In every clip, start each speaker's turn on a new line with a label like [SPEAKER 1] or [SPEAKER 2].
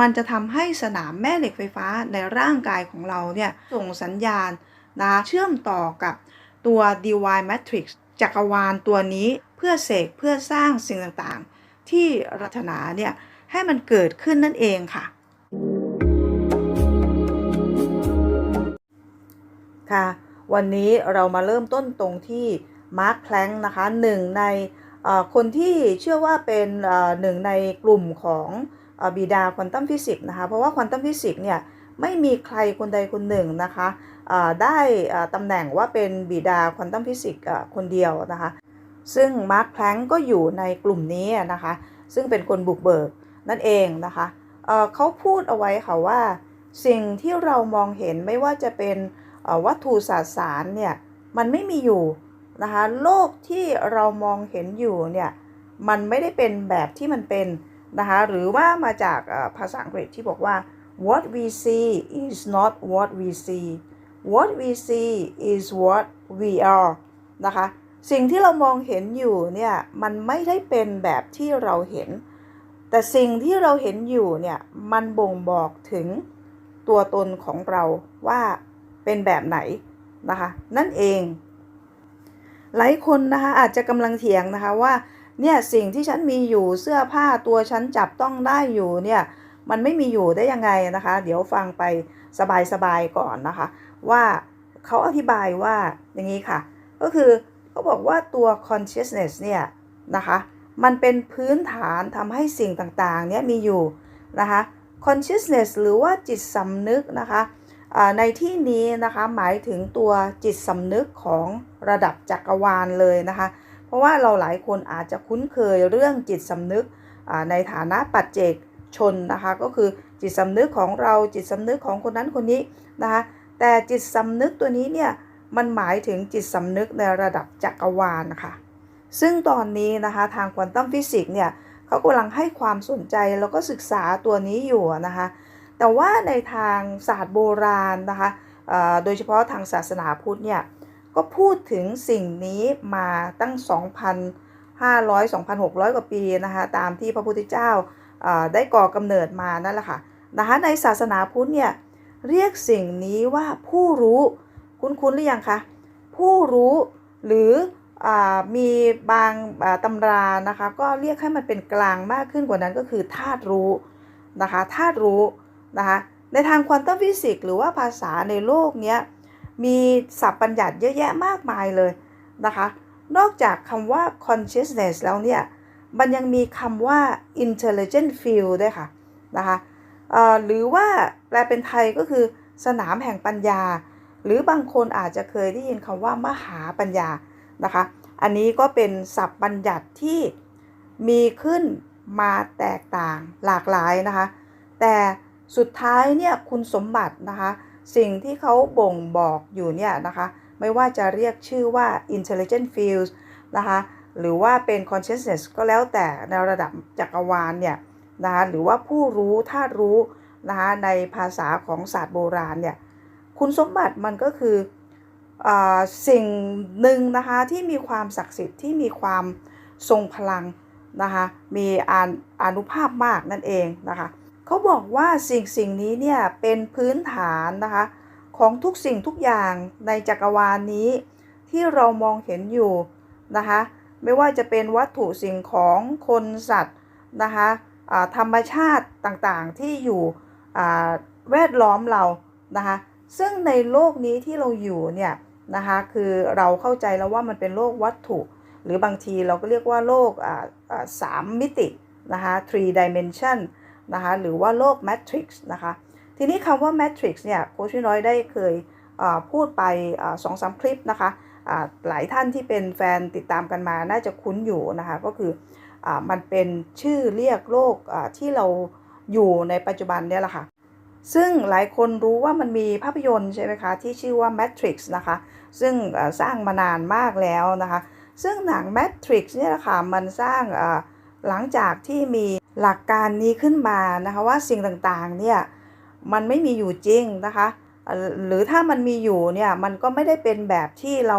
[SPEAKER 1] มันจะทำให้สนามแม่เหล็กไฟฟ้าในร่างกายของเราเนี่ยส่งสัญญาณนะคะเชื่อมต่อกับตัว Divine Matrix จักรวาลตัวนี้เพื่อเสกเพื่อสร้างสิ่งต่างๆ ที่รัตนาเนี่ยให้มันเกิดขึ้นนั่นเองค่ะ ค่ะ วันนี้เรามาเริ่มต้นตรงที่มาร์คแพลงนะคะหนึ่งในคนที่เชื่อว่าเป็นหนึ่งในกลุ่มของ บิดาควอนตัมฟิสิกส์นะคะ เพราะว่าควอนตัมฟิสิกส์เนี่ยไม่มีใครคนใดคนหนึ่งนะคะได้ตำแหน่งว่าเป็นบิดาควอนตัมฟิสิกส์คนเดียวนะคะ ซึ่งมาร์คแพลงก็อยู่ในกลุ่มนี้นะคะ ซึ่งเป็นคนบุกเบิกนั่นเองนะคะเเขาพูดเอาไว้ค่ะว่า สิ่งที่เรามองเห็นไม่ว่าจะเป็นวัตถุสสารเนี่ยมันไม่มีอยู่นะคะโลกที่เรามองเห็นอยู่เนี่ยมันไม่ได้เป็นแบบที่มันเป็น นะคะหรือว่ามาจากภาษาอังกฤษที่บอกว่า what we see is not what we see what we see is what we are นะคะสิ่งที่เรามองเห็นอยู่เนี่ยมันไม่ได้เป็นแบบที่เราเห็น แต่สิ่งที่เราเห็นอยู่เนี่ยมันบ่งบอกถึงตัวตนของเราว่าเป็นแบบไหนนะคะนั่นเอง หลายคนนะคะอาจจะกำลังเถียงนะคะว่า เนี่ยสิ่งที่ฉันมีอยู่เสื้อผ้าตัวฉันจับต้องได้อยู่เนี่ยมันไม่มีอยู่ได้ยังไงนะคะ เดี๋ยวฟังไปสบายๆก่อนนะคะ ว่าเขาอธิบายว่าอย่างนี้ค่ะ ก็คือเขาบอกว่าตัว consciousness เนี่ยนะคะมันเป็นพื้นฐานทำให้สิ่งต่างๆเนี่ยมีอยู่นะคะ consciousness หรือว่าจิตสำนึกนะคะในที่นี้นะคะหมายถึงตัวจิตสำนึกของระดับจักรวาลเลยนะคะ ราะว่าเราหลายคนอาจจะคุ้นเคยเรื่องจิตสำนึกในฐานะปัจเจกชนนะคะ ก็คือจิตสำนึกของเราจิตสำนึกของคนนั้นคนนี้นะคะ แต่จิตสำนึกตัวนี้เนี่ยมันหมายถึงจิตสำนึกในระดับจักรวาลนะคะ ซึ่งตอนนี้นะคะทางควอนตัมฟิสิกส์เนี่ยเขากำลังให้ความสนใจแล้วก็ศึกษาตัวนี้อยู่นะคะ แต่ว่าในทางศาสตร์โบราณนะคะโดยเฉพาะทางศาสนาพุทธเนี่ย ก็พูดถึงสิ่งนี้มาตั้ง 2,500 2,600 กว่าปีนะคะตามที่พระพุทธเจ้าได้ก่อกำเนิดมานั่นแหละค่ะนะคะในศาสนาพุทธเนี่ยเรียกสิ่งนี้ว่าผู้รู้คุ้นๆหรือยังคะผู้รู้หรืออมีบางาตำรานะคะก็เรียกให้มันเป็นกลางมากขึ้นกว่านั้นก็คือธาตุรู้นะคะธาตุรู้นะคะในทางควอนตัมฟิสิกส์หรือว่าภาษาในโลกเนี้ย มีศัพท์บัญญัติเยอะแยะมากมายเลยนะคะ นอกจากคำว่า consciousness แล้วเนี่ย มันยังมีคำว่า intelligent field ด้วยค่ะนะคะหรือว่าแปลเป็นไทยก็คือสนามแห่งปัญญา หรือบางคนอาจจะเคยได้ยินคำว่ามหาปัญญานะคะ อันนี้ก็เป็นศัพท์บัญญัติที่มีขึ้นมาแตกต่างหลากหลายนะคะ แต่สุดท้ายเนี่ยคุณสมบัตินะคะ สิ่งที่เขาบ่งบอกอยู่เนี่ยนะคะ ไม่ว่าจะเรียกชื่อว่า intelligent fields นะคะ หรือว่าเป็น consciousness ก็แล้วแต่ในระดับจักรวาลเนี่ยนะคะหรือว่าผู้รู้ธาตุรู้นะคะในภาษาของศาสตร์โบราณเนี่ยคุณสมบัติมันก็คืออาสิ่งหนึ่งนะคะที่มีความศักดิ์สิทธิ์ที่มีความทรงพลังนะคะมีอานุภาพมากนั่นเองนะคะ เขาบอกว่าสิ่งสิ่งนี้เนี่ยเป็นพื้นฐานนะคะของทุกสิ่งทุกอย่างในจักรวาลนี้ ที่เรามองเห็นอยู่นะคะไม่ว่าจะเป็นวัตถุสิ่งของคนสัตว์นะคะธรรมชาติต่างๆที่อยู่แวดล้อมเรานะคะซึ่งในโลกนี้ที่เราอยู่เนี่ยนะคะคือเราเข้าใจแล้วว่ามันเป็นโลกวัตถุ หรือบางทีเราก็เรียกว่าโลกสามมิตินะคะ three dimension นะคะหรือว่าโลก matrix นะคะทีนี้คำว่า matrix เนี่ยโค้ชน้อยได้เคยพูดไปสองสามคลิปนะคะหลายท่านที่เป็นแฟนติดตามกันมาน่าจะคุ้นอยู่นะคะก็คืออมันเป็นชื่อเรียกโลกที่เราอยู่ในปัจจุบันเนี่ยแหละค่ะซึ่งหลายคนรู้ว่ามันมีภาพยนตร์ใช่ไหมคะ ที่ชื่อว่า Matrix นะคะ ซึ่งสร้างมานานมากแล้วนะคะ ซึ่งหนัง Matrix เนี่ยแหละค่ะมันสร้างหลังจากที่มี หลักการนี้ขึ้นมานะคะว่าสิ่งต่างๆเนี่ยมันไม่มีอยู่จริงนะคะหรือถ้ามันมีอยู่เนี่ยมันก็ไม่ได้เป็นแบบที่เรา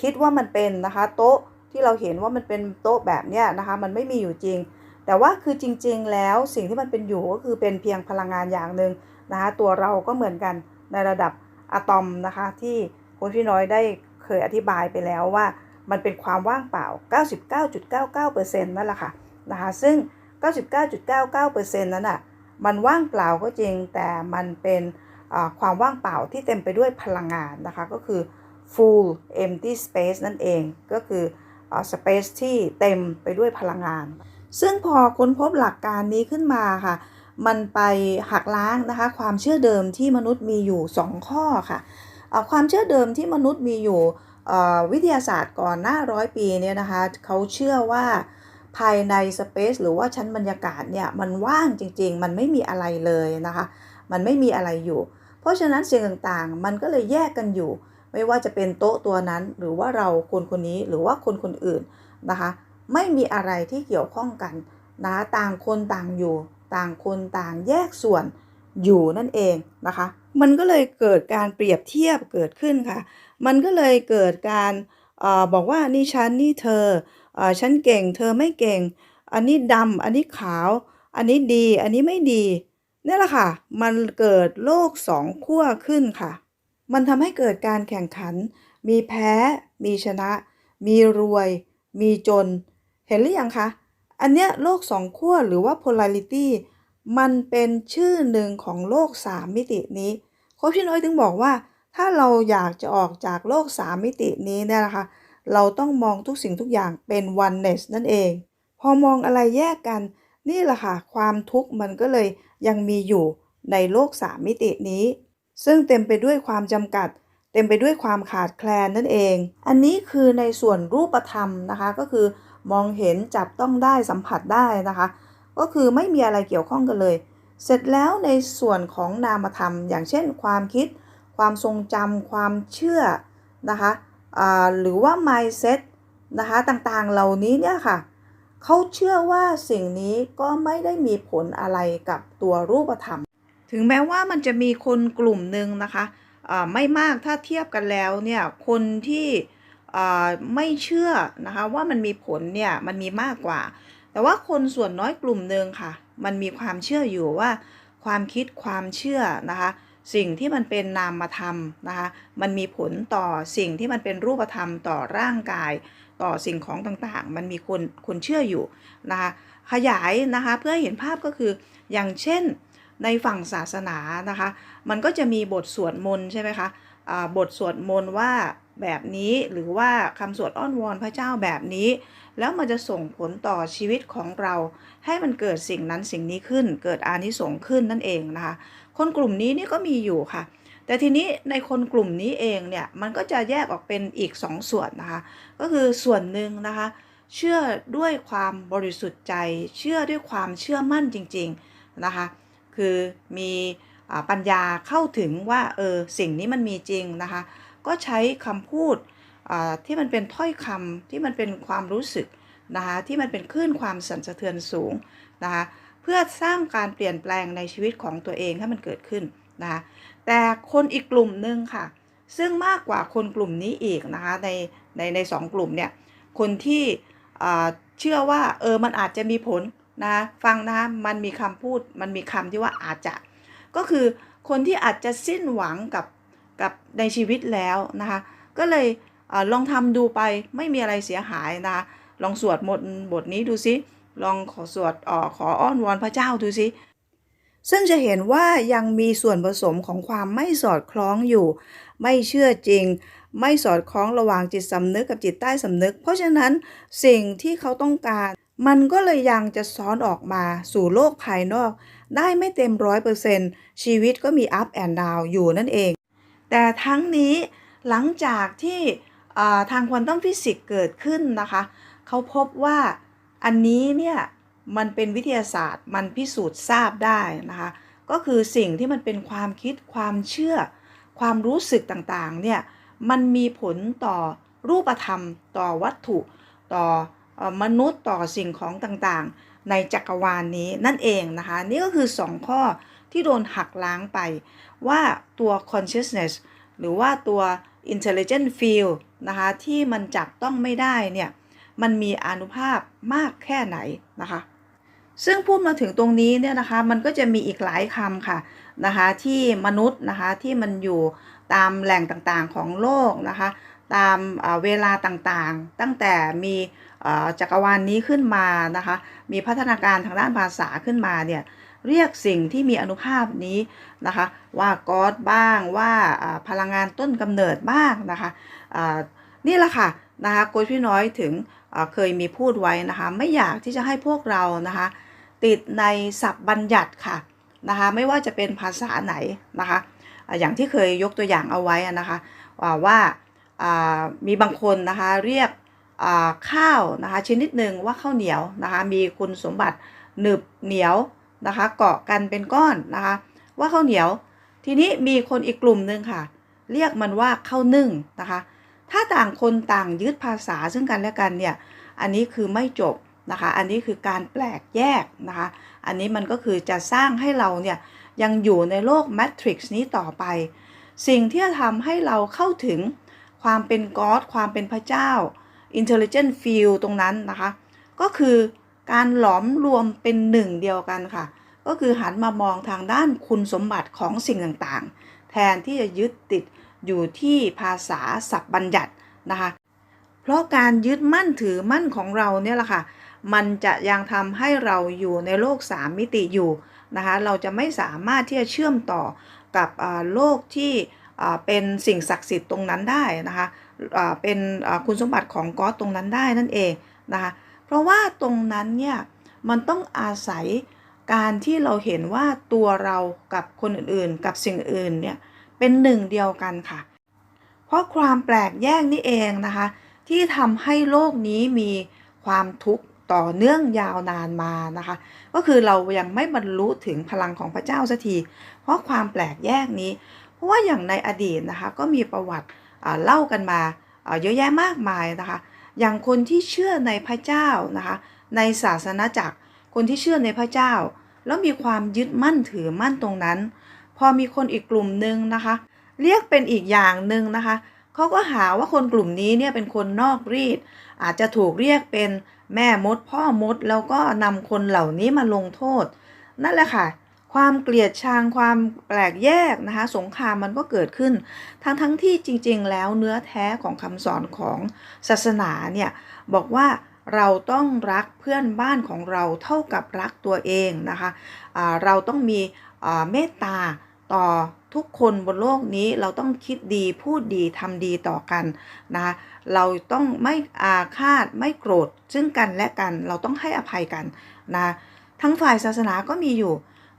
[SPEAKER 1] คิดว่ามันเป็นนะคะโต๊ะที่เราเห็นว่ามันเป็นโต๊ะแบบเนี้ยนะคะมันไม่มีอยู่จริง แต่ว่าคือจริงๆแล้วสิ่งที่มันเป็นอยู่ก็คือเป็นเพียงพลังงานอย่างหนึ่งนะคะตัวเราก็เหมือนกันในระดับอะตอมนะคะที่คุณพี่น้อยได้เคยอธิบายไปแล้วว่า มันเป็นความว่างเปล่า 99.99%นั่นแหละค่ะนะคะซึ่ง 99.99%นั้นอะมันว่างเปล่าก็จริงแต่มันเป็นความว่างเปล่าที่เต็มไปด้วยพลังงานนะคะ ก็คือ full empty space นั่นเองก็คือ space ที่เต็มไปด้วยพลังงาน ซึ่งพอค้นพบหลักการนี้ขึ้นมาค่ะ มันไปหักล้างนะคะ ความเชื่อเดิมที่มนุษย์มีอยู่ 2 ข้อค่ะความเชื่อเดิมที่มนุษย์มีอยู่วิทยาศาสตร์ก่อนหน้าร้อยปีเนี่ยนะคะเขาเชื่อว่า ภายในสเปซหรือว่าชั้นบรรยากาศเนี่ยมันว่างจริง ๆ มันไม่มีอะไรเลยนะคะ มันไม่มีอะไรอยู่ เพราะฉะนั้นสิ่งต่างๆ มันก็เลยแยกกันอยู่ ไม่ว่าจะเป็นโต๊ะตัวนั้น หรือว่าเราคนคนนี้หรือว่าคนคนอื่นนะคะ ไม่มีอะไรที่เกี่ยวข้องกันนะต่างคนต่างอยู่ ต่างคนต่างแยกส่วนอยู่นั่นเองนะคะ มันก็เลยเกิดการเปรียบเทียบเกิดขึ้นค่ะ มันก็เลยเกิดการอบอกว่านี่ฉันนี่เธอ ฉันเก่ง เธอไม่เก่ง อันนี้ดำอันนี้ขาว อันนี้ดี อันนี้ไม่ดีนี่แหละค่ะ มันเกิดโลกสองขั้วขึ้นค่ะ มันทำให้เกิดการแข่งขัน มีแพ้ มีชนะ มีรวย มีจน เห็นหรือยังคะ อันเนี้ยโลกสองขั้วหรือว่า polarity มันเป็นชื่อหนึ่งของโลกสามมิตินี้โคชพี่น้อยถึงบอกว่า ถ้าเราอยากจะออกจากโลกสามมิตินี้เนี่ยนะคะ เราต้องมองทุกสิ่งทุกอย่างเป็น oneness นั่นเอง พอมองอะไรแยกกัน นี่แหละค่ะ ความทุกข์มันก็เลยยังมีอยู่ในโลกสามมิตินี้ ซึ่งเต็มไปด้วยความจำกัด เต็มไปด้วยความขาดแคลนนั่นเอง อันนี้คือในส่วนรูปธรรมนะคะ ก็คือมองเห็นจับต้องได้สัมผัสได้นะคะ ก็คือไม่มีอะไรเกี่ยวข้องกันเลย เสร็จแล้วในส่วนของนามธรรม อย่างเช่น ความคิด ความทรงจำความเชื่อนะคะ หรือว่า mindset นะคะต่างๆเหล่านี้เนี่ยค่ะเขาเชื่อว่าสิ่งนี้ก็ไม่ได้มีผลอะไรกับตัวรูปธรรม ถึงแม้ว่ามันจะมีคนกลุ่มหนึ่งนะคะไม่มากถ้าเทียบกันแล้วเนี่ยคนที่ไม่เชื่อนะคะว่ามันมีผลเนี่ยมันมีมากกว่า แต่ว่าคนส่วนน้อยกลุ่มหนึ่งค่ะ มันมีความเชื่ออยู่ว่าความคิดความเชื่อนะคะ สิ่งที่มันเป็นนามธรรมนะคะ มันมีผลต่อสิ่งที่มันเป็นรูปธรรมต่อร่างกาย ต่อสิ่งของต่างๆ มันมีคนคนเชื่ออยู่นะคะขยายนะคะเพื่อเห็นภาพก็คืออย่างเช่นในฝั่งศาสนานะคะ มันก็จะมีบทสวดมนต์ใช่ไหมคะะบทสวดมนต์ว่าแบบนี้หรือว่าคำสวดอ้อนวอนพระเจ้าแบบนี้ แล้วมันจะส่งผลต่อชีวิตของเรา ให้มันเกิดสิ่งนั้นสิ่งนี้ขึ้น เกิดอานิสงส์ขึ้นนั่นเองนะคะ คนกลุ่มนี้นี่ก็มีอยู่ค่ะ แต่ทีนี้ในคนกลุ่มนี้เองเนี่ยมันก็จะแยกออกเป็นอีก2ส่วนนะคะ ก็คือส่วนหนึ่งนะคะ เชื่อด้วยความบริสุทธิ์ใจ เชื่อด้วยความเชื่อมั่นจริงๆนะคะ คือมีปัญญาเข้าถึงว่าเออสิ่งนี้มันมีจริงนะคะ ก็ใช้คำพูดที่มันเป็นถ้อยคำที่มันเป็นความรู้สึกนะคะที่มันเป็นคลื่นความสั่นสะเทือนสูงนะคะ เพื่อสร้างการเปลี่ยนแปลงในชีวิตของตัวเองให้มันเกิดขึ้นนะคะแต่คนอีกกลุ่มหนึ่งค่ะ ซึ่งมากกว่าคนกลุ่มนี้อีกนะคะในในในสองกลุ่มเนี่ยคนที่เชื่อว่าเออมันอาจจะมีผลนะฟังนะมันมีคำพูดมันมีคำที่ว่าอาจจะ ก็คือคนที่อาจจะสิ้นหวังกับกับในชีวิตแล้วนะคะก็เลยอลองทำดูไปไม่มีอะไรเสียหายนะลองสวดบทบทนี้ดูซิ ลองขอสวดออกขออ้อนวอนพระเจ้าดูสิซึ่งจะเห็นว่ายังมีส่วนผสมของความไม่สอดคล้องอยู่ ไม่เชื่อจริง ไม่สอดคล้องระหว่างจิตสำนึกกับจิตใต้สำนึก เพราะฉะนั้นสิ่งที่เขาต้องการ มันก็เลยยังจะซ้อนออกมาสู่โลกภายนอก ได้ไม่เต็มร้อยเปอร์เซนต์ชีวิตก็มีอัพแอนด์ดาวอยู่นั่นเอง แต่ทั้งนี้หลังจากที่ทางควอนตัมฟิสิกส์เกิดขึ้นนะคะ เขาพบว่า อันนี้เนี่ยมันเป็นวิทยาศาสตร์มันพิสูจน์ทราบได้นะคะก็คือสิ่งที่มันเป็นความคิดความเชื่อ ความรู้สึกต่างๆเนี่ยมันมีผลต่อรูปธรรม ต่อวัตถุ ต่อมนุษย์ต่อสิ่งของต่างๆ ในจักรวาลนนี้นั่นเองนะคะ นี่ก็คือ 2 ข้อที่โดนหักล้างไป ว่าตัว consciousness หรือว่าตัว intelligent field นะคะที่มันจับต้องไม่ได้เนี่ย มันมีอนุภาพมากแค่ไหนนะคะ ซึ่งพูดมาถึงตรงนี้เนี่ยนะคะมันก็จะมีอีกหลายคำค่ะนะคะที่มนุษย์นะคะที่มันอยู่ตามแหล่งต่างๆของโลกนะคะตามเวลาต่างๆ ตั้งแต่มีจักรวาลนนี้ขึ้นมานะคะมีพัฒนาการทางด้านภาษาขึ้นมาเนี่ยเรียกสิ่งที่มีอนุภาพนี้นะคะว่าก็อดบ้างว่าพลังงานต้นกำเนิดบ้างนะคะนี่แหละค่ะ นะคะโค้ชพี่น้อยถึงเคยมีพูดไว้นะคะ ไม่อยากที่จะให้พวกเรานะคะ ติดในศัพท์บัญญัติค่ะนะคะ ไม่ว่าจะเป็นภาษาไหนนะคะ อย่างที่เคยยกตัวอย่างเอาไว้นะคะว่าวามีบางคนนะคะเรียกข้าวนะคะชนิดหนึ่งว่าข้าวเหนียวนะคะ มีคุณสมบัติหนึบเหนียวนะคะ เกาะกันเป็นก้อนนะคะ ว่าข้าวเหนียว ทีนี้มีคนอีกกลุ่มหนึ่งค่ะ เรียกมันว่าข้าวนึ่งนะคะ ถ้าต่างคนต่างยึดภาษาซึ่งกันและกันเนี่ย อันนี้คือไม่จบนะคะ อันนี้คือการแปลกแยกนะคะ อันนี้มันก็คือจะสร้างให้เราเนี่ยยังอยู่ในโลกแมทริกซ์นี้ต่อไป สิ่งที่จะทำให้เราเข้าถึงความเป็นก็อดความเป็นพระเจ้า intelligent field ตรงนั้นนะคะ ก็คือการหลอมรวมเป็นหนึ่งเดียวกันค่ะ ก็คือหันมามองทางด้านคุณสมบัติของสิ่งต่างๆ แทนที่จะยึดติด อยู่ที่ภาษาศัพท์บัญญัตินะคะ เพราะการยึดมั่นถือมั่นของเราเนี่ยแหละค่ะ มันจะยังทำให้เราอยู่ในโลก 3 มิติอยู่นะคะ เราจะไม่สามารถที่จะเชื่อมต่อกับโลกที่เป็นสิ่งศักดิ์สิทธิ์ตรงนั้นได้นะคะเป็นคุณสมบัติของก๊อดตรงนั้นได้นั่นเองนะคะเพราะว่าตรงนั้นเนี่ยมันต้องอาศัยการที่เราเห็นว่าตัวเรากับคนอื่นๆ กับสิ่งอื่นเนี่ย เป็นหนึ่งเดียวกันค่ะ เพราะความแปลกแยกนี่เองนะคะ ที่ทำให้โลกนี้มีความทุกข์ต่อเนื่องยาวนานมานะคะ ก็คือเรายังไม่บรรลุถึงพลังของพระเจ้าสักที เพราะความแปลกแยกนี้ เพราะว่าอย่างในอดีตนะคะก็มีประวัติเล่ากันมาเยอะแยะมากมายนะคะ อย่างคนที่เชื่อในพระเจ้านะคะ ในศาสนาจักรคนที่เชื่อในพระเจ้า แล้วมีความยึดมั่นถือมั่นตรงนั้น พอมีคนอีกกลุ่มหนึ่งนะคะ เรียกเป็นอีกอย่างหนึ่งนะคะเขาก็หาว่าคนกลุ่มนี้เนี่ยเป็นคนนอกรีด อาจจะถูกเรียกเป็นแม่มดพ่อมด แล้วก็นำคนเหล่านี้มาลงโทษ นั่นแหละค่ะ ความเกลียดชังความแปลกแยกนะคะ สงครามมันก็เกิดขึ้น ทั้งทั้งที่จริง ๆ แล้วเนื้อแท้ของคำสอนของศาสนาเนี่ยบอกว่าเราต้องรักเพื่อนบ้านของเราเท่ากับรักตัวเองนะคะอ่าเราต้องมีเมตตา ต่อทุกคนบนโลกนี้เราต้องคิดดีพูดดีทำดีต่อกันนะคะเราต้องไม่อาฆาตไม่โกรธซึ่งกันและกันเราต้องให้อภัยกันนะทั้งฝ่ายศาสนาก็มีอยู่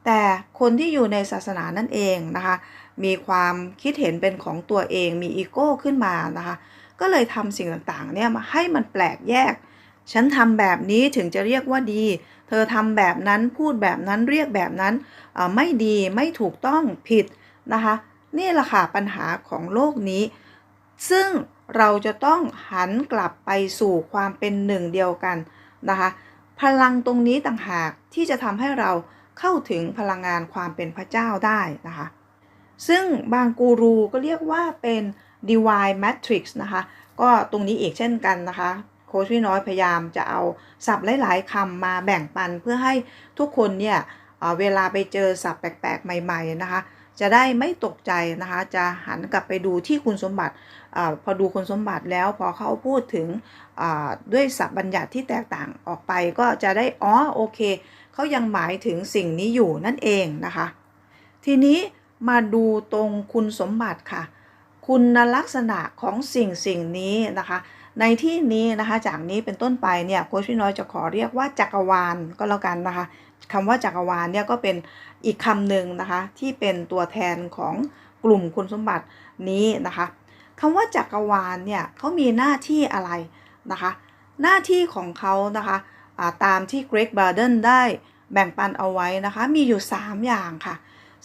[SPEAKER 1] แต่คนที่อยู่ในศาสนานั่นเองนะคะมีความคิดเห็นเป็นของตัวเองมีอีโก้ขึ้นมานะคะก็เลยทำสิ่งต่างๆเนี่ยมาให้มันแปลกแยก ฉันทำแบบนี้ถึงจะเรียกว่าดี เธอทำแบบนั้นพูดแบบนั้นเรียกแบบนั้นไม่ดีไม่ถูกต้องผิดนะคะ นี่แหละค่ะปัญหาของโลกนี้ ซึ่งเราจะต้องหันกลับไปสู่ความเป็นหนึ่งเดียวกันนะคะ พลังตรงนี้ต่างหากที่จะทำให้เราเข้าถึงพลังงานความเป็นพระเจ้าได้นะคะ ซึ่งบางกูรูก็เรียกว่าเป็น divine matrix นะคะ ก็ตรงนี้อีกเช่นกันนะคะ โค้ชพี่น้อยพยายามจะเอาศัพท์หลาย ๆคำมาแบ่งปันเพื่อให้ทุกคนเนี่ยเเวลาไปเจอศัพท์แปลก ๆ ใหม่ ๆ นะคะ จะได้ไม่ตกใจนะคะ จะหันกลับไปดูที่คุณสมบัติอพอดูคุณสมบัติแล้วพอเขาพูดถึงด้วยศัพท์บัญญัติที่แตกต่างออกไปก็จะได้ อ๋อ โอเค เขายังหมายถึงสิ่งนี้อยู่นั่นเองนะคะ ทีนี้มาดูตรงคุณสมบัติค่ะ คุณลักษณะของสิ่งสิ่งนี้นะคะ ในที่นี้นะคะ จากนี้เป็นต้นไปเนี่ยโค้ชพี่น้อยจะขอเรียกว่าจักรวาลก็แล้วกันนะคะคำว่าจักรวาลเนี่ยก็เป็นอีกคำหนึ่งนะคะ ที่เป็นตัวแทนของกลุ่มคุณสมบัตินี้นะคะคำว่าจักรวาลเนี่ยเขามีหน้าที่อะไรนะคะ หน้าที่ของเขานะคะาตามที่เกรกบาร์เดนได้แบ่งปันเอาไว้นะคะ มีอยู่ 3 อย่างค่ะ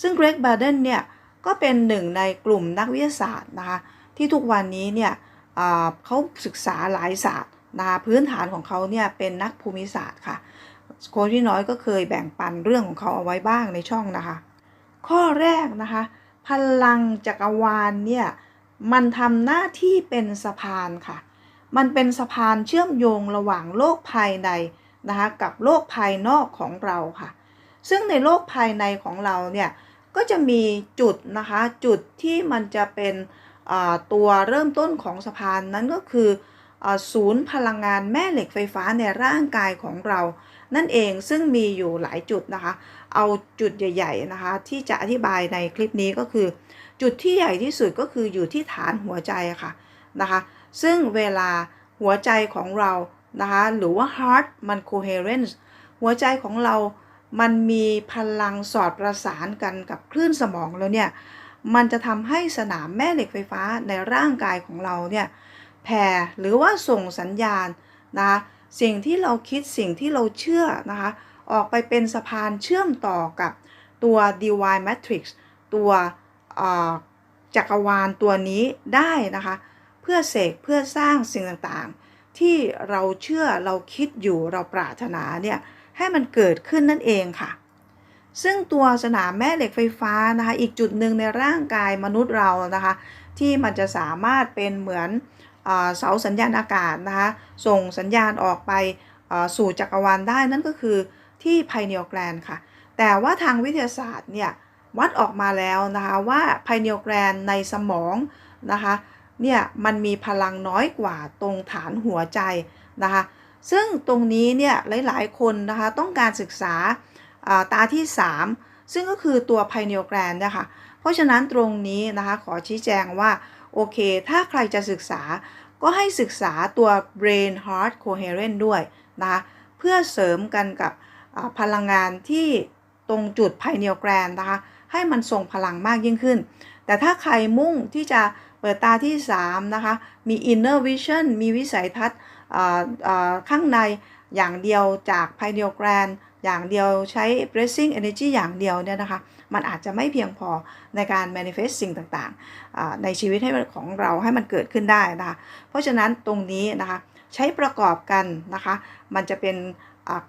[SPEAKER 1] ซึ่งเกรกบาร์เดนเนี่ยก็เป็นหนึ่งในกลุ่มนักวิทยาศาสตร์นะคะ ที่ทุกวันนี้เนี่ย เขาศึกษาหลายศาสตร์นะคะพื้นฐานของเขาเนี่ยเป็นนักภูมิศาสตร์ค่ะโค้ชพี่น้อยก็เคยแบ่งปันเรื่องของเขาเอาไว้บ้างในช่องนะคะ ข้อแรกนะคะ พลังจักรวาลเนี่ยมันทำหน้าที่เป็นสะพานค่ะ มันเป็นสะพานเชื่อมโยงระหว่างโลกภายในนะคะกับโลกภายนอกของเราค่ะ ซึ่งในโลกภายในของเราเนี่ยก็จะมีจุดนะคะจุดที่มันจะเป็น ตัวเริ่มต้นของสะพานนั้นก็คือศูนย์พลังงานแม่เหล็กไฟฟ้าในร่างกายของเรา นั่นเองซึ่งมีอยู่หลายจุดนะคะ เอาจุดใหญ่ ๆนะคะ ที่จะอธิบายในคลิปนี้ก็คือ จุดที่ใหญ่ที่สุดก็คืออยู่ที่ฐานหัวใจค่ะนะคะ ซึ่งเวลาหัวใจของเรานะคะหรือว่า heart มัน coherence หัวใจของเรา มันมีพลังสอดประสานกันกับคลื่นสมองแล้วเนี่ย มันจะทำให้สนามแม่เหล็กไฟฟ้าในร่างกายของเราเนี่ยแผ่หรือว่าส่งสัญญาณนะสิ่งที่เราคิดสิ่งที่เราเชื่อนะคะออกไปเป็นสะพานเชื่อมต่อกับตัว divine matrix ตัวอ่อจักรวาลตัวนี้ได้นะคะ เพื่อเสกเพื่อสร้างสิ่งต่างๆ ที่เราเชื่อเราคิดอยู่เราปรารถนาเนี่ยให้มันเกิดขึ้นนั่นเองค่ะ ซึ่งตัวสนามแม่เหล็กไฟฟ้านะคะอีกจุดหนึ่งในร่างกายมนุษย์เรานะคะ ที่มันจะสามารถเป็นเหมือนเสาสัญญาณอากาศนะคะส่งสัญญาณออกไปสู่จักรวาลได้นั่นก็คือที่ไพเนียลแกลนค่ะ แต่ว่าทางวิทยาศาสตร์เนี่ยวัดออกมาแล้วนะคะว่าไพเนียลแกลนในสมองนะคะเนี่ยมันมีพลังน้อยกว่าตรงฐานหัวใจนะคะซึ่งตรงนี้เนี่ยหลายๆคนนะคะต้องการศึกษา ตาที่ 3 ซึ่งก็คือตัว pineal gland เนี่ยค่ะเพราะฉะนั้นตรงนี้นะคะขอชี้แจงว่า โอเค ถ้าใครจะศึกษาก็ให้ศึกษาตัว brain heart coherent ด้วยนะคะเพื่อเสริมกันกับพลังงานที่ตรงจุด pineal gland นะคะให้มันทรงพลังมากยิ่งขึ้น แต่ถ้าใครมุ่งที่จะเปิดตาที่ 3 นะคะ มี inner vision มีวิสัยทัศน์ข้างในอย่างเดียวจาก pineal gland อย่างเดียวใช้ bracing energy อย่างเดียวเนี่ยนะคะ มันอาจจะไม่เพียงพอในการ manifest สิ่งต่างๆ ในชีวิตให้มันของเราให้มันเกิดขึ้นได้นะคะ เพราะฉะนั้นตรงนี้นะคะใช้ประกอบกันนะคะ มันจะเป็น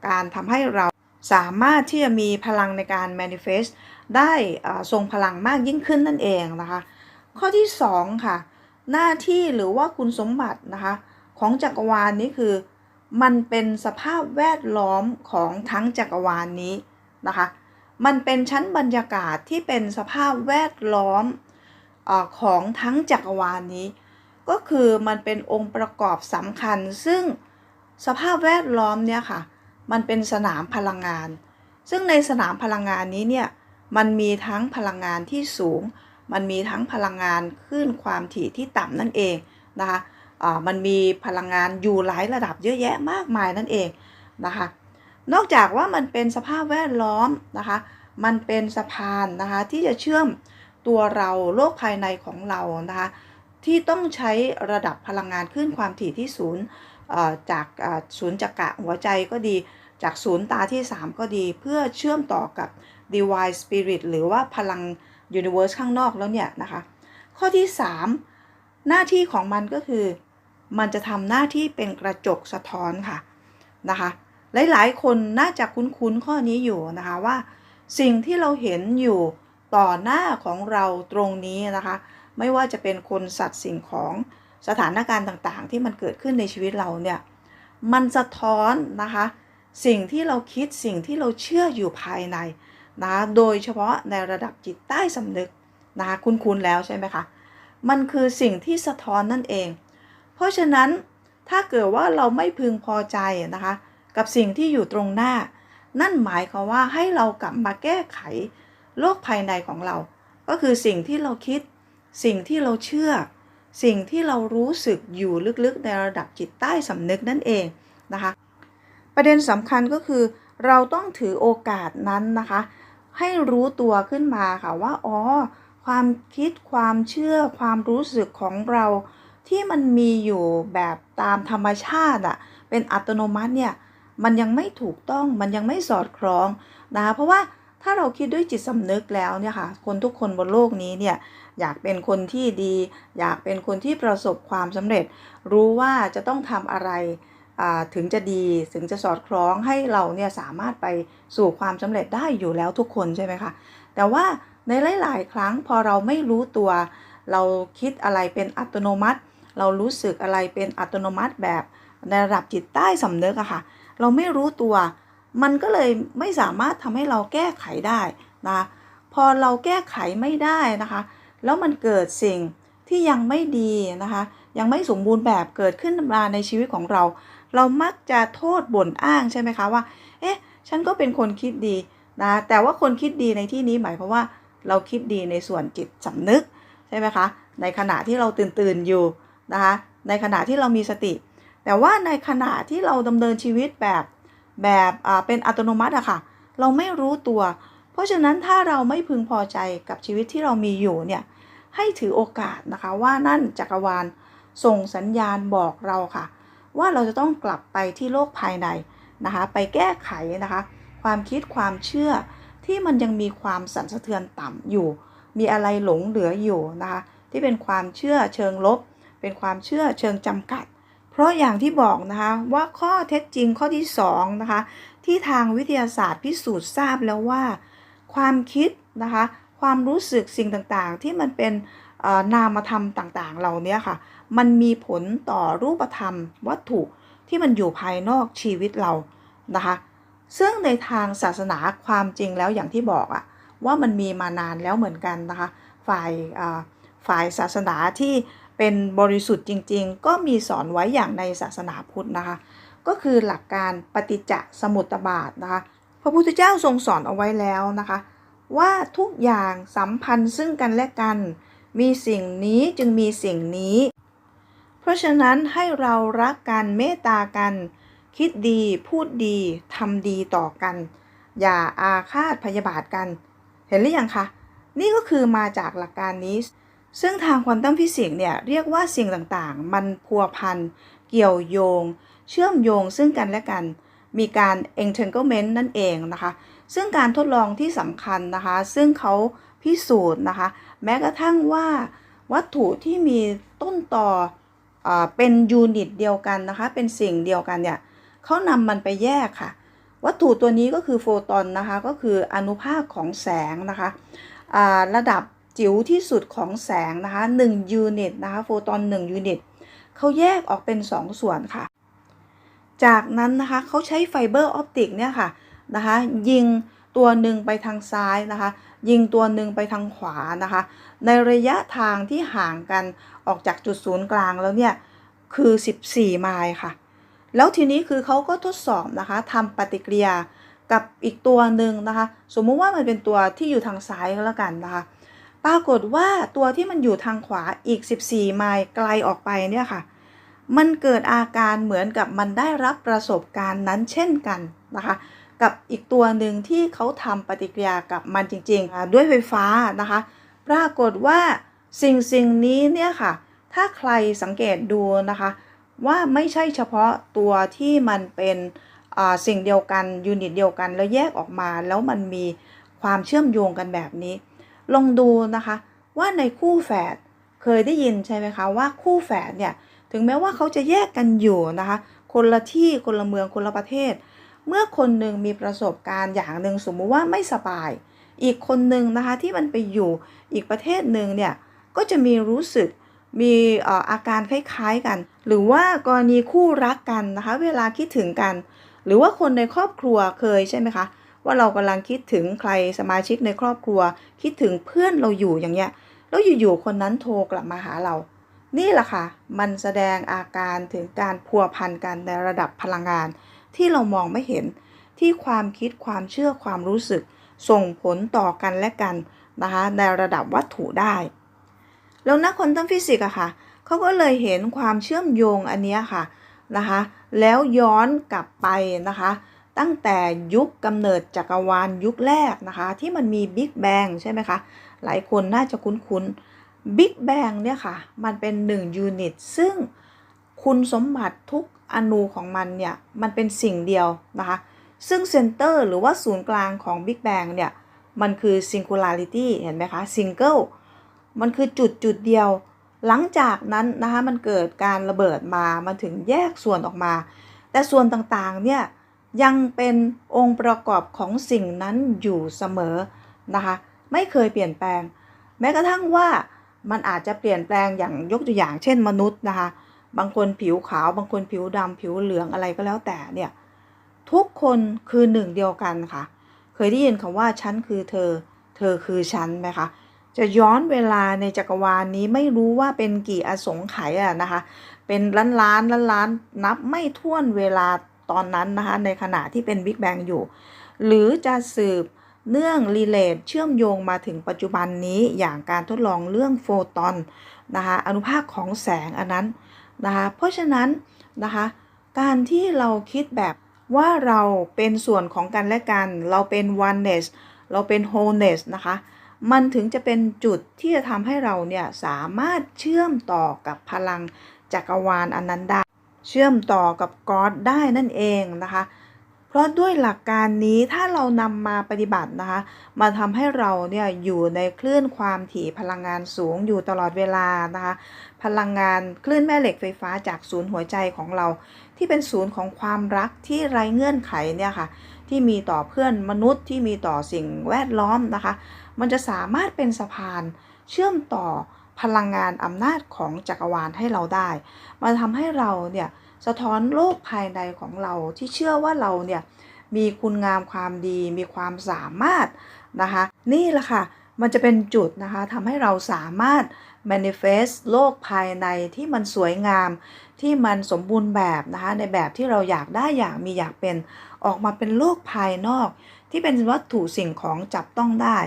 [SPEAKER 1] การทำให้เราสามารถที่จะมีพลังในการ manifest ได้อ่าทรงพลังมากยิ่งขึ้นนั่นเองนะคะ ข้อที่ 2 ค่ะ หน้าที่หรือว่าคุณสมบัตินะคะ ของจักรวาลนี้คือ มันเป็นสภาพแวดล้อมของทั้งจักรวาลนี้นะคะ มันเป็นชั้นบรรยากาศที่เป็นสภาพแวดล้อมอของทั้งจักรวาลนี้ ก็คือมันเป็นองค์ประกอบสำคัญ ซึ่งสภาพแวดล้อมเนี่ยค่ะ มันเป็นสนามพลังงาน ซึ่งในสนามพลังงานนี้เนี่ยมันมีทั้งพลังงานที่สูง มันมีทั้งพลังงานคลื่นความถี่ที่ต่ำนั่นเองนะคะ มันมีพลังงานอยู่หลายระดับเยอะแยะมากมายนั่นเองนะคะ นอกจากว่ามันเป็นสภาพแวดล้อมนะคะ มันเป็นสะพานนะคะที่จะเชื่อมตัวเราโลกภายในของเรานะคะที่ต้องใช้ระดับพลังงานขึ้นความถี่ที่ศูนย์เอ่อจากอ่าศูนย์จักระหัวใจก็ดี จากศูนย์ตาที่ 3 ก็ดี เพื่อเชื่อมต่อกับ divine spirit หรือว่าพลัง universe ข้างนอกแล้วเนี่ยนะคะ ข้อที่ 3 หน้าที่ของมันก็คือ มันจะทำหน้าที่เป็นกระจกสะท้อนค่ะนะคะ หลายๆ คนน่าจะคุ้นๆข้อนี้อยู่นะคะว่า สิ่งที่เราเห็นอยู่ต่อหน้าของเราตรงนี้นะคะ ไม่ว่าจะเป็นคนสัตว์สิ่งของสถานการณ์ต่างๆ ที่มันเกิดขึ้นในชีวิตเราเนี่ยมันสะท้อนนะคะ สิ่งที่เราคิดสิ่งที่เราเชื่ออยู่ภายในนะโดยเฉพาะในระดับจิตใต้สำนึกนะคะคุ้นๆแล้วใช่ไหมคะมันคือสิ่งที่สะท้อนนั่นเอง เพราะฉะนั้นถ้าเกิดว่าเราไม่พึงพอใจนะคะ กับสิ่งที่อยู่ตรงหน้า นั่นหมายความว่าให้เรากลับมาแก้ไขโลกภายในของเรา ก็คือสิ่งที่เราคิด สิ่งที่เราเชื่อ สิ่งที่เรารู้สึกอยู่ลึกๆในระดับจิตใต้สำนึกนั่นเองนะคะ ประเด็นสำคัญก็คือ เราต้องถือโอกาสนั้นนะคะ ให้รู้ตัวขึ้นมาค่ะว่าอ๋อความคิดความเชื่อความรู้สึกของเรา ที่มันมีอยู่แบบตามธรรมชาติอะเป็นอัตโนมัติเนี่ยมันยังไม่ถูกต้องมันยังไม่สอดคล้องนะคะเพราะว่าถ้าเราคิดด้วยจิตสำนึกแล้วเนี่ยค่ะคนทุกคนบนโลกนี้เนี่ยอยากเป็นคนที่ดี อยากเป็นคนที่ประสบความสำเร็จ รู้ว่าจะต้องทำอะไรอ่าถึงจะดีถึงจะสอดคล้องให้เราเนี่ยสามารถไปสู่ความสำเร็จได้อยู่แล้วทุกคนใช่ไหมคะแต่ว่าในหลาย ๆ ครั้งพอเราไม่รู้ตัว เราคิดอะไรเป็นอัตโนมัติ เรารู้สึกอะไรเป็นอัตโนมัติแบบในระดับจิตใต้สำนึกอะค่ะ เราไม่รู้ตัว มันก็เลยไม่สามารถทำให้เราแก้ไขได้นะพอเราแก้ไขไม่ได้นะคะ แล้วมันเกิดสิ่งที่ยังไม่ดีนะคะ ยังไม่สมบูรณ์แบบเกิดขึ้นมาในชีวิตของเรา เรามักจะโทษบ่นอ้างใช่ไหมคะว่า เอ๊ะ ฉันก็เป็นคนคิดดีนะ แต่ว่าคนคิดดีในที่นี้หมายความว่าเราคิดดีในส่วนจิตสำนึกใช่ไหมคะ ในขณะที่เราตื่นตื่นอยู่ นะคะในขณะที่เรามีสติ แต่ว่าในขณะที่เราดำเนินชีวิตแบบแบบเป็นอัตโนมัติอะค่ะ เราไม่รู้ตัว เพราะฉะนั้นถ้าเราไม่พึงพอใจกับชีวิตที่เรามีอยู่เนี่ยให้ถือโอกาสนะคะว่านั่นจักรวาลส่งสัญญาณบอกเราค่ะ ว่าเราจะต้องกลับไปที่โลกภายในนะคะ ไปแก้ไขนะคะ ความคิดความเชื่อที่มันยังมีความสั่นสะเทือนต่ำอยู่ มีอะไรหลงเหลืออยู่นะคะ ที่เป็นความเชื่อเชิงลบ เป็นความเชื่อเชิงจำกัด เพราะอย่างที่บอกนะคะว่าข้อเท็จจริงข้อที่2นะคะที่ทางวิทยาศาสตร์พิสูจน์ทราบแล้วว่า ความคิดนะคะความรู้สึกสิ่งต่างๆ ที่มันเป็นนามธรรมต่างๆ เหล่านี้ค่ะ มันมีผลต่อรูปธรรมวัตถุที่มันอยู่ภายนอกชีวิตเรานะคะ ซึ่งในทางศาสนาความจริงแล้วอย่างที่บอกอะว่ามันมีมานานแล้วเหมือนกันนะคะ ฝ่ายฝ่ายศาสนาที่ เป็นบริสุทธิ์จริง ๆ ก็มีสอนไว้อย่างในศาสนาพุทธนะคะ ก็คือหลักการปฏิจจสมุตบาทนะคะ พระพุทธเจ้าทรงสอนเอาไว้แล้วนะคะ ว่าทุกอย่างสัมพันธ์ซึ่งกันและกัน มีสิ่งนี้จึงมีสิ่งนี้ เพราะฉะนั้นให้เรารักกันเมตตากัน คิดดีพูดดีทำดีต่อกัน อย่าอาฆาตพยาบาทกัน เห็นหรือยังคะนี่ก็คือมาจากหลักการนี้ ซึ่งทางควอนตัมฟิสิกส์เนี่ยเรียกว่าสิ่งต่างๆ มันพัวพัน เกี่ยวโยง เชื่อมโยงซึ่งกันและกัน มีการ entanglement นั่นเองนะคะ ซึ่งการทดลองที่สำคัญนะคะ ซึ่งเขาพิสูจน์นะคะ แม้กระทั่งว่าวัตถุที่มีต้นต่ออเป็นยูนิตเดียวกันนะคะ เป็นสิ่งเดียวกันเนี่ยเขานำมันไปแยกค่ะ วัตถุตัวนี้ก็คือโฟตอนนะคะ ก็คืออนุภาคของแสงนะคะระดับ จิ๋วที่สุดของแสงนะคะ1ยูนิตนะคะโฟตอน1ยูนิตเขาแยกออกเป็น 2 ส่วนค่ะ จากนั้นนะคะเขาใช้ไฟเบอร์ออปติกเนี่ยค่ะนะคะยิงตัวหนึ่งไปทางซ้ายนะคะ ยิงตัวหนึ่งไปทางขวานะคะ ในระยะทางที่ห่างกันออกจากจุดศูนย์กลางแล้วเนี่ย คือ 14 ไมล์ค่ะ แล้วทีนี้คือเขาก็ทดสอบนะคะทำปฏิกิริยากับอีกตัวหนึ่งนะคะ สมมุติว่ามันเป็นตัวที่อยู่ทางซ้ายก็แล้วกันนะคะ ปรากฏว่าตัวที่มันอยู่ทางขวาอีก 14 ไมล์ไกลออกไปเนี่ยค่ะ มันเกิดอาการเหมือนกับมันได้รับประสบการณ์นั้นเช่นกันนะคะ กับอีกตัวหนึ่งที่เขาทำปฏิกิริยากับมันจริงๆ ด้วยไฟฟ้านะคะ ปรากฏว่าสิ่งสิ่งนี้เนี่ยค่ะ ถ้าใครสังเกตดูนะคะ ว่าไม่ใช่เฉพาะตัวที่มันเป็นสิ่งเดียวกันยูนิตเดียวกันแล้วแยกออกมาแล้วมันมีความเชื่อมโยงกันแบบนี้ ลองดูนะคะว่าในคู่แฝดเคยได้ยินใช่ไหมคะว่าคู่แฝดเนี่ยถึงแม้ว่าเขาจะแยกกันอยู่นะคะ คนละที่คนละเมืองคนละประเทศ เมื่อคนหนึ่งมีประสบการณ์อย่างหนึ่งสมมุติว่าไม่สบาย อีกคนหนึ่งนะคะที่มันไปอยู่อีกประเทศหนึ่งเนี่ยก็จะมีรู้สึกมีอาการคล้ายๆกัน หรือว่ากรณีคู่รักกันนะคะ เวลาคิดถึงกัน หรือว่าคนในครอบครัวเคยใช่ไหมคะ ว่าเรากำลังคิดถึงใครสมาชิกในครอบครัว คิดถึงเพื่อนเราอยู่อย่างเงี้ยแล้วอยู่ๆคนนั้นโทรกลับมาหาเรา นี่แหละค่ะ มันแสดงอาการถึงการพัวพันกันในระดับพลังงาน ที่เรามองไม่เห็นที่ความคิดความเชื่อความรู้สึก ส่งผลต่อกันและกันนะคะในระดับวัตถุได้ แล้วนักควอนตัมฟิสิกส์อะค่ะเขาก็เลยเห็นความเชื่อมโยงอันเนี้ยค่ะนะคะแล้วย้อนกลับไปนะคะ ตั้งแต่ยุคกำเนิดจักรวาลยุคแรกนะคะ ที่มันมีบิ๊กแบงใช่ไหมคะ หลายคนน่าจะคุ้นๆบิ๊กแบงเนี่ยค่ะ มันเป็น1ยูนิตซึ่งคุณสมบัติทุกอนูของมันเนี่ย มันเป็นสิ่งเดียวนะคะ ซึ่งเซนเตอร์หรือว่าศูนย์กลางของ Big Bang เนี่ย มันคือ singularity เห็นไหมคะ single มันคือจุดจุดเดียว หลังจากนั้นนะคะ มันเกิดการระเบิดมา มันถึงแยกส่วนออกมา แต่ส่วนต่างๆ เนี่ย ยังเป็นองค์ประกอบของสิ่งนั้นอยู่เสมอนะคะไม่เคยเปลี่ยนแปลง แม้กระทั่งว่ามันอาจจะเปลี่ยนแปลงอย่างยกตัวอย่างเช่นมนุษย์นะคะบางคนผิวขาวบางคนผิวดำผิวเหลืองอะไรก็แล้วแต่เนี่ยทุกคนคือหนึ่งเดียวกันค่ะ เคยได้ยินคำว่าฉันคือเธอ เธอคือฉันไหมคะจะย้อนเวลาในจักรวาลนี้ไม่รู้ว่าเป็นกี่อสงไขยอะนะคะ เป็นล้านล้านล้านล้านนับไม่ถ้วนเวลา ตอนนั้นนะคะในขณะที่เป็นบิ๊กแบงอยู่ หรือจะสืบเนื่องรีเลทเชื่อมโยงมาถึงปัจจุบันนี้อย่างการทดลองเรื่องโฟตอนนะคะอนุภาคของแสงอันนั้นนะคะเพราะฉะนั้นนะคะการที่เราคิดแบบว่าเราเป็นส่วนของกันและกัน เราเป็น oneness เราเป็น wholeness นะคะมันถึงจะเป็นจุดที่จะทำให้เราเนี่ยสามารถเชื่อมต่อกับพลังจักรวาลอันนั้นได้ เชื่อมต่อกับก็อดได้นั่นเองนะคะ เพราะด้วยหลักการนี้ถ้าเรานำมาปฏิบัตินะคะ มาทำให้เราเนี่ยอยู่ในคลื่นความถี่พลังงานสูงอยู่ตลอดเวลานะคะ พลังงานคลื่นแม่เหล็กไฟฟ้าจากศูนย์หัวใจของเรา ที่เป็นศูนย์ของความรักที่ไร้เงื่อนไขเนี่ยค่ะ ที่มีต่อเพื่อนมนุษย์ที่มีต่อสิ่งแวดล้อมนะคะ มันจะสามารถเป็นสะพานเชื่อมต่อ พลังงานอำนาจของจักรวาลให้เราได้ มันทำให้เราเนี่ยสะท้อนโลกภายในของเราที่เชื่อว่าเราเนี่ยมีคุณงามความดีมีความสามารถนะคะ นี่แหละค่ะ มันจะเป็นจุดนะคะทำให้เราสามารถ manifest โลกภายในที่มันสวยงาม ที่มันสมบูรณ์แบบนะคะ ในแบบที่เราอยากได้อยากมีอยากเป็นออกมาเป็นโลกภายนอก ที่เป็นวัตถุสิ่งของจับต้องได้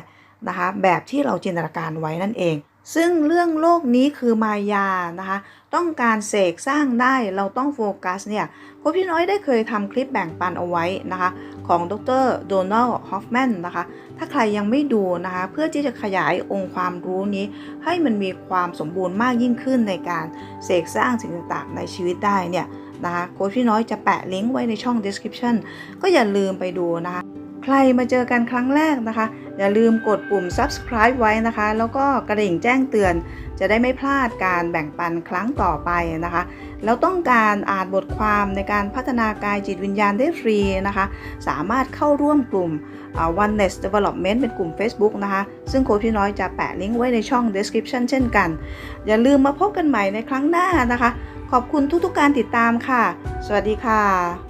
[SPEAKER 1] นะคะ แบบที่เราจินตนาการไว้นั่นเอง ซึ่งเรื่องโลกนี้คือมายานะคะ ต้องการเสกสร้างได้เราต้องโฟกัสเนี่ยโค้ชพี่น้อยได้เคยทำคลิปแบ่งปันเอาไว้นะคะ ของดรโดนัลด์ฮอฟแมนนะคะ ถ้าใครยังไม่ดูนะคะ เพื่อที่จะขยายองค์ความรู้นี้ ให้มันมีความสมบูรณ์มากยิ่งขึ้นในการเสกสร้างสิ่งต่างๆในชีวิตได้เนี่ยนะคะโค้ชพี่น้อยจะแปะลิงก์ไว้ในช่อง description ก็อย่าลืมไปดูนะคะ ใครมาเจอกันครั้งแรกนะคะ อย่าลืมกดปุ่ม subscribe ไว้นะคะ แล้วก็กระดิ่งแจ้งเตือน จะได้ไม่พลาดการแบ่งปันครั้งต่อไปนะคะ แล้วต้องการอ่านบทความในการพัฒนากายจิตวิญญาณได้ฟรีนะคะ สามารถเข้าร่วมกลุ่ม oneness development เป็นกลุ่ม Facebook นะคะ ซึ่งโค้ชพี่น้อยจะแปะลิงก์ไว้ในช่อง description เช่นกัน อย่าลืมมาพบกันใหม่ในครั้งหน้านะคะ ขอบคุณทุกๆการติดตามค่ะ สวัสดีค่ะ